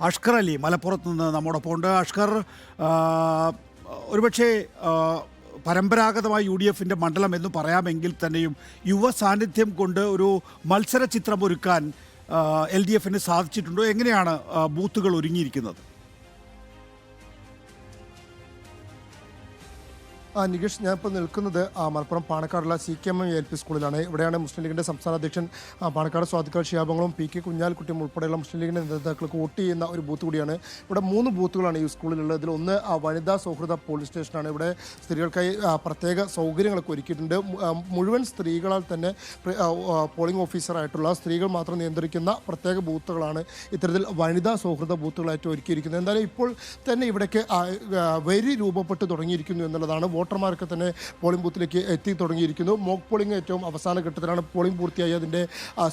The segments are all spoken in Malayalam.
അഷ്കർ അലി മലപ്പുറത്ത് നിന്ന് നമ്മോടൊപ്പം ഉണ്ട്. അഷ്കർ ഒരുപക്ഷേ പരമ്പരാഗതമായി യു ഡി എഫിന്റെ മണ്ഡലം എന്ന് പറയാമെങ്കിൽ തന്നെയും യുവ സാന്നിധ്യം കൊണ്ട് ഒരു മത്സര ചിത്രം ഒരുക്കാൻ എൽ ഡി എഫിന് സാധിച്ചിട്ടുണ്ടോ? എങ്ങനെയാണ് ബൂത്തുകൾ ഒരുങ്ങിയിരിക്കുന്നത്? നികേഷ് ഞാൻ ഇപ്പോൾ നിൽക്കുന്നത് Malappuram പാണക്കാടുള്ള C K M L P സ്കൂളിലാണ്. ഇവിടെയാണ് മുസ്ലിം ലീഗിന്റെ സംസ്ഥാന അധ്യക്ഷൻ പാണക്കാട് സ്വാധികാർ ഷിയാബങ്ങളും പി കെ കുഞ്ഞാലിക്കുട്ടിയും ഉൾപ്പെടെയുള്ള മുസ്ലിം ലീഗിന്റെ നേതാക്കൾക്ക് വോട്ട് ചെയ്യുന്ന ഒരു ബൂത്ത് കൂടിയാണ്. ഇവിടെ മൂന്ന് ബൂത്തുകളാണ് ഈ സ്കൂളിലുള്ളത്. ഇതിൽ ഒന്ന് വനിതാ സൗഹൃദ പോലീസ് സ്റ്റേഷനാണ്. ഇവിടെ സ്ത്രീകൾക്കായി പ്രത്യേക സൗകര്യങ്ങളൊക്കെ ഒരുക്കിയിട്ടുണ്ട്. മുഴുവൻ സ്ത്രീകളാൽ തന്നെ പോളിംഗ് ഓഫീസറായിട്ടുള്ള സ്ത്രീകൾ മാത്രം നിയന്ത്രിക്കുന്ന പ്രത്യേക ബൂത്തുകളാണ് ഇത്തരത്തിൽ വനിതാ സൗഹൃദ ബൂത്തുകളായിട്ട് ഒരുക്കിയിരിക്കുന്നത്. എന്തായാലും ഇപ്പോൾ തന്നെ ഇവിടേക്ക് വരി രൂപപ്പെട്ട് തുടങ്ങിയിരിക്കുന്നു എന്നുള്ളതാണ് വോട്ടർമാർക്ക് തന്നെ പോളിംഗ് ബൂത്തിലേക്ക് എത്തി തുടങ്ങിയിരിക്കുന്നു. മോക്ക് പോളിംഗ് ഏറ്റവും അവസാന ഘട്ടത്തിലാണ് പോളിംഗ് പൂർത്തിയായി. അതിന്റെ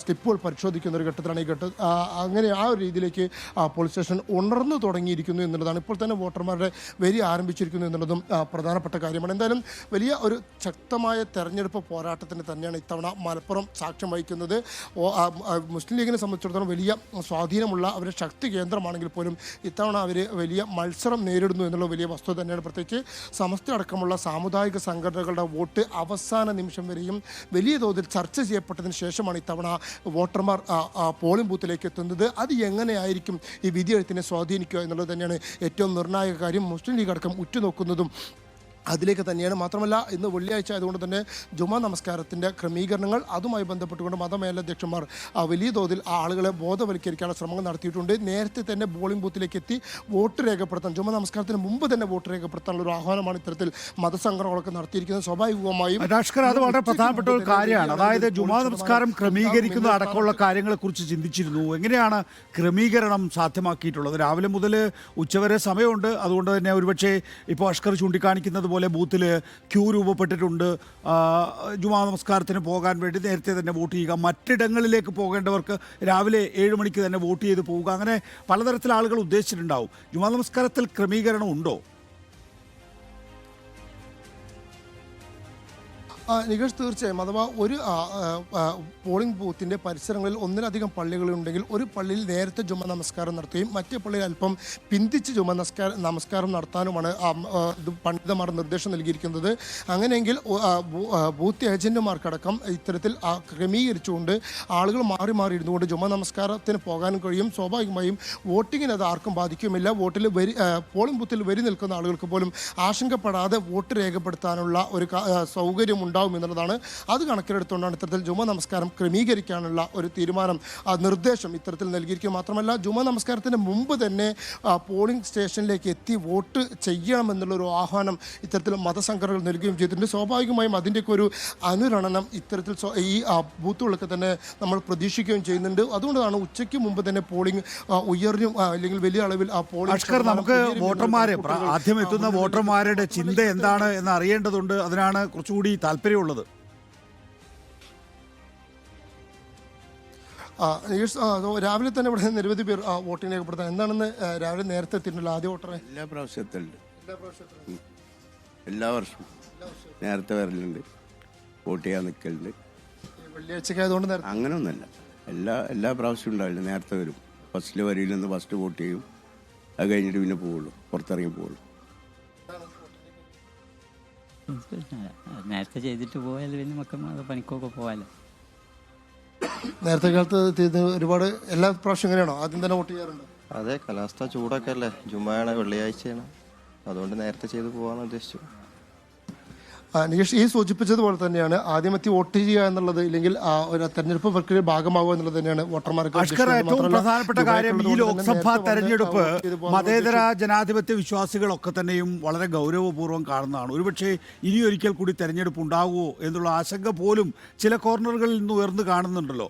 സ്റ്റെപ്പുകൾ പരിശോധിക്കുന്ന ഒരു ഘട്ടത്തിലാണ് ഈ ഘട്ട അങ്ങനെ ആ ഒരു രീതിയിലേക്ക് പോലീസ് സ്റ്റേഷൻ ഉണർന്നു തുടങ്ങിയിരിക്കുന്നു എന്നുള്ളതാണ്. ഇപ്പോൾ തന്നെ വോട്ടർമാരുടെ വരി ആരംഭിച്ചിരിക്കുന്നു എന്നുള്ളതും പ്രധാനപ്പെട്ട കാര്യമാണ്. എന്തായാലും വലിയ ഒരു ശക്തമായ തെരഞ്ഞെടുപ്പ് പോരാട്ടത്തിന് തന്നെയാണ് ഇത്തവണ മലപ്പുറം സാക്ഷ്യം വഹിക്കുന്നത്. മുസ്ലിം ലീഗിനെ സംബന്ധിച്ചിടത്തോളം വലിയ സ്വാധീനമുള്ള അവരുടെ ശക്തി കേന്ദ്രമാണെങ്കിൽ പോലും ഇത്തവണ അവർ വലിയ മത്സരം നേരിടുന്നു എന്നുള്ള വലിയ വസ്തുത തന്നെയാണ്. പ്രത്യേകിച്ച് സമസ്ത അടക്കമുള്ള സാമുദായിക സംഘടനകളുടെ വോട്ട് അവസാന നിമിഷം വരെയും വലിയ തോതിൽ ചർച്ച ചെയ്യപ്പെട്ടതിന് ശേഷമാണ് ഇത്തവണ വോട്ടർമാർ പോളിംഗ് ബൂത്തിലേക്ക് എത്തുന്നത്. അത് എങ്ങനെയായിരിക്കും ഈ വിധിയെഴുത്തിനെ സ്വാധീനിക്കുക എന്നുള്ളത് തന്നെയാണ് ഏറ്റവും നിർണായക കാര്യം. മുസ്ലിം ലീഗ് അടക്കം ഉറ്റുനോക്കുന്നതും അതിലേക്ക് തന്നെയാണ്. മാത്രമല്ല ഇന്ന് വെള്ളിയാഴ്ച ആയതുകൊണ്ട് തന്നെ ജുമാ നമസ്കാരത്തിന്റെ ക്രമീകരണങ്ങൾ അതുമായി ബന്ധപ്പെട്ടുകൊണ്ട് മതമേലധ്യക്ഷന്മാർ വലിയ തോതിൽ ആ ആളുകളെ ബോധവൽക്കരിക്കാനുള്ള ശ്രമങ്ങൾ നടത്തിയിട്ടുണ്ട്. നേരത്തെ തന്നെ പോളിംഗ് ബൂത്തിലേക്ക് എത്തി വോട്ട് രേഖപ്പെടുത്താൻ ജുമാ നമസ്കാരത്തിന് മുമ്പ് തന്നെ വോട്ട് രേഖപ്പെടുത്താനുള്ള ഒരു ആഹ്വാനമാണ് ഇത്തരത്തിൽ മതസംഘടനകളൊക്കെ നടത്തിയിരിക്കുന്നത്. സ്വാഭാവികമായും രാഷ്കർ അത് വളരെ പ്രധാനപ്പെട്ട ഒരു കാര്യമാണ്. അതായത് ജുമാ നമസ്കാരം ക്രമീകരിക്കുന്ന അടക്കമുള്ള കാര്യങ്ങളെക്കുറിച്ച് ചിന്തിച്ചിരുന്നു. എങ്ങനെയാണ് ക്രമീകരണം സാധ്യമാക്കിയിട്ടുള്ളത്? രാവിലെ മുതൽ ഉച്ചവരെ സമയമുണ്ട്. അതുകൊണ്ട് തന്നെ ഒരുപക്ഷെ ഇപ്പോൾ അഷ്കർ ചൂണ്ടിക്കാണിക്കുന്നത് പോലെ ബൂത്തിൽ ക്യൂ രൂപപ്പെട്ടിട്ടുണ്ട്. ജുമാ നമസ്കാരത്തിന് പോകാൻ വേണ്ടി നേരത്തെ തന്നെ വോട്ട് ചെയ്യുക. മറ്റിടങ്ങളിലേക്ക് പോകേണ്ടവർക്ക് രാവിലെ ഏഴ് മണിക്ക് തന്നെ വോട്ട് ചെയ്ത് പോവുക. അങ്ങനെ പലതരത്തിൽ ആളുകൾ ഉദ്ദേശിച്ചിട്ടുണ്ടാവും. ജുമാ നമസ്കാരത്തിൽ ക്രമീകരണം ഉണ്ടോ? നികേഷ് തീർച്ചയായും. അഥവാ ഒരു പോളിംഗ് ബൂത്തിന്റെ പരിസരങ്ങളിൽ ഒന്നിലധികം പള്ളികളുണ്ടെങ്കിൽ ഒരു പള്ളിയിൽ നേരത്തെ ജുമ നമസ്കാരം നടത്തുകയും മറ്റേ പള്ളിയിൽ അല്പം പിന്തിച്ച് ജുമ നമസ്കാരം നമസ്കാരം നടത്താനുമാണ് പണ്ഡിതന്മാർ നിർദ്ദേശം നൽകിയിരിക്കുന്നത്. അങ്ങനെയെങ്കിൽ ബൂത്ത് ഏജന്റുമാർക്കടക്കം ഇത്തരത്തിൽ ക്രമീകരിച്ചുകൊണ്ട് ആളുകൾ മാറി മാറി ഇരുന്നുകൊണ്ട് ജുമ നമസ്കാരത്തിന് പോകാനും കഴിയും. സ്വാഭാവികമായും വോട്ടിങ്ങിന് അത് ആർക്കും ബാധിക്കുമില്ല. വോട്ടിൽ വരി പോളിംഗ് ബൂത്തിൽ വരി നിൽക്കുന്ന ആളുകൾക്ക് പോലും ആശങ്കപ്പെടാതെ വോട്ട് രേഖപ്പെടുത്താനുള്ള ഒരു ക- ആ, സൗകര്യം ഉണ്ടാവും എന്നുള്ളതാണ് അത് കണക്കിലെടുത്തുകൊണ്ടാണ് ഇത്തരത്തിൽ ജുമ നമസ്കാരം ക്രമീകരിക്കാനുള്ള ഒരു തീരുമാനം ആ, നിർദ്ദേശം ഇത്തരത്തിൽ നൽകിയിരിക്കുക മാത്രമല്ല ജുമ നമസ്കാരത്തിന് മുമ്പ് തന്നെ പോളിംഗ് സ്റ്റേഷനിലേക്ക് എത്തി വോട്ട് ചെയ്യണമെന്നുള്ളൊരു ആഹ്വാനം ഇത്തരത്തിൽ മതസംഘടനകൾ നൽകുകയും ചെയ്തിട്ടുണ്ട്. സ്വാഭാവികമായും അതിന്റെയൊക്കെ ഒരു അനുരണനം ഇത്തരത്തിൽ ഈ ബൂത്തുകളൊക്കെ തന്നെ നമ്മൾ പ്രതീക്ഷിക്കുകയും ചെയ്യുന്നുണ്ട്. അതുകൊണ്ടാണ് ഉച്ചയ്ക്ക് മുമ്പ് തന്നെ പോളിംഗ് ഉയർന്നു അല്ലെങ്കിൽ വലിയ അളവിൽ ആ പോളിംഗ് നമുക്ക് വോട്ടർമാരെ ആദ്യം എത്തുന്ന വോട്ടർമാരുടെ ചിന്ത എന്താണ് എന്ന് അറിയേണ്ടതുണ്ട്. അതിനാണ് കുറച്ചുകൂടി താല്പര്യമുള്ളത്. രാവിലെ തന്നെ ഇവിടെ നിരവധി പേർ ആ, വോട്ടിംഗ് രേഖപ്പെടുത്താൻ എന്താണെന്ന് രാവിലെ നേരത്തെ എത്തിയിട്ടുണ്ടല്ലോ ആദ്യ വോട്ടറെ? എല്ലാ പ്രാവശ്യത്തിലുണ്ട്. എല്ലാ വർഷവും. നേരത്തെ വരലുണ്ട്. വോട്ട് ചെയ്യാൻ നിൽക്കലുണ്ട് വെള്ളിയാഴ്ചക്കായതുകൊണ്ട് നേരത്തെ അങ്ങനെയൊന്നുമല്ല. എല്ലാ എല്ലാ പ്രാവശ്യവും ഉണ്ടാവില്ല. നേരത്തെ വരും. ഫസ്റ്റിൽ വരിയിൽ നിന്ന് ഫസ്റ്റ് വോട്ട് ചെയ്യും. അത് കഴിഞ്ഞിട്ട് പിന്നെ പോവുള്ളൂ. പുറത്തിറങ്ങി പോവുള്ളൂ. നേരത്തെ ചെയ്തിട്ട് പോയാൽ പിന്നെ നമുക്ക് പണിക്കൊക്കെ പോവാലോ. നേരത്തെ കാലത്ത് ഒരുപാട് എല്ലാ പ്രാവശ്യം ഇങ്ങനെയാണോ? ആദ്യം തന്നെ വോട്ട് ചെയ്യാറുണ്ട്. അതെ കാലാവസ്ഥ ചൂടൊക്കെ അല്ലേ? ജുമ്മയാണ് വെള്ളിയാഴ്ചയാണ്. അതുകൊണ്ട് നേരത്തെ ചെയ്ത് പോകാമെന്ന് ഉദ്ദേശിച്ചു. നികേഷ് ഈ സൂചിപ്പിച്ചതുപോലെ തന്നെയാണ് ആദ്യമത്തി വോട്ട് ചെയ്യുക എന്നുള്ളത് ഇല്ലെങ്കിൽ ഒരു തെരഞ്ഞെടുപ്പ് പ്രക്രിയ ഭാഗമാകുക എന്നുള്ളത് തന്നെയാണ് വോട്ടർമാർക്ക്. ഏറ്റവും പ്രധാനപ്പെട്ട കാര്യം ഈ ലോക്സഭാ തെരഞ്ഞെടുപ്പ് മതേതര ജനാധിപത്യ വിശ്വാസികളൊക്കെ തന്നെയും വളരെ ഗൗരവപൂർവം കാണുന്നതാണ് ഒരുപക്ഷെ ഇനി ഒരിക്കൽ കൂടി തെരഞ്ഞെടുപ്പ് ഉണ്ടാകുമോ എന്നുള്ള ആശങ്ക പോലും ചില കോർണറുകളിൽ നിന്ന് ഉയർന്നു കാണുന്നുണ്ടല്ലോ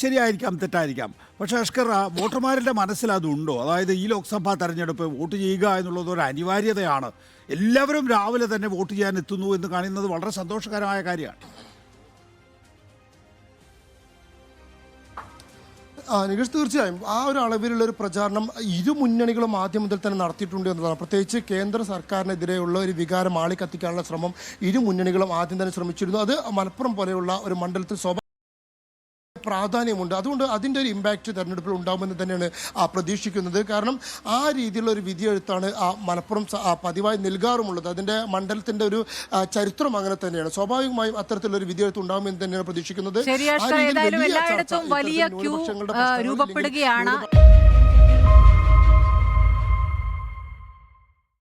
ശരിയായിരിക്കാം തെറ്റായിരിക്കാം. പക്ഷേ അഷ്കർ വോട്ടർമാരുടെ മനസ്സിൽ അതുണ്ടോ? അതായത് ഈ ലോക്സഭാ തെരഞ്ഞെടുപ്പ് വോട്ട് ചെയ്യുക എന്നുള്ളത് ഒരു അനിവാര്യതയാണ്. എല്ലാവരും രാവിലെ തന്നെ വോട്ട് ചെയ്യാൻ എത്തുന്നു എന്ന് കാണുന്നത് വളരെ സന്തോഷകരമായ കാര്യമാണ്. നികേഷ് തീർച്ചയായും. ആ ഒരു അളവിലുള്ള ഒരു പ്രചാരണം ഇരു മുന്നണികളും ആദ്യം മുതൽ തന്നെ നടത്തിയിട്ടുണ്ട് എന്നതാണ്. പ്രത്യേകിച്ച് കേന്ദ്ര സർക്കാരിനെതിരെയുള്ള ഒരു വികാരം ആളിക്കത്തിക്കാനുള്ള ശ്രമം ഇരു മുന്നണികളും ആദ്യം തന്നെ ശ്രമിച്ചിരുന്നു. അത് മലപ്പുറം പോലെയുള്ള ഒരു മണ്ഡലത്തിൽ സ്വാഭാവിക പ്രാധാന്യമുണ്ട്. അതുകൊണ്ട് അതിന്റെ ഒരു ഇമ്പാക്റ്റ് തെരഞ്ഞെടുപ്പിൽ ഉണ്ടാകുമെന്ന് തന്നെയാണ് പ്രതീക്ഷിക്കുന്നത്. കാരണം ആ രീതിയിലുള്ള ഒരു വിധിയെഴുത്താണ് ആ മലപ്പുറം പതിവായി നൽകാറുമുള്ളത്. അതിന്റെ മണ്ഡലത്തിന്റെ ഒരു ചരിത്രം അങ്ങനെ തന്നെയാണ്. സ്വാഭാവികമായും അത്തരത്തിലൊരു വിധിയെഴുത്ത് ഉണ്ടാകുമെന്ന് തന്നെയാണ് പ്രതീക്ഷിക്കുന്നത്. എല്ലായിടത്തും വലിയ ക്യൂ രൂപപ്പെടുകയാണ്.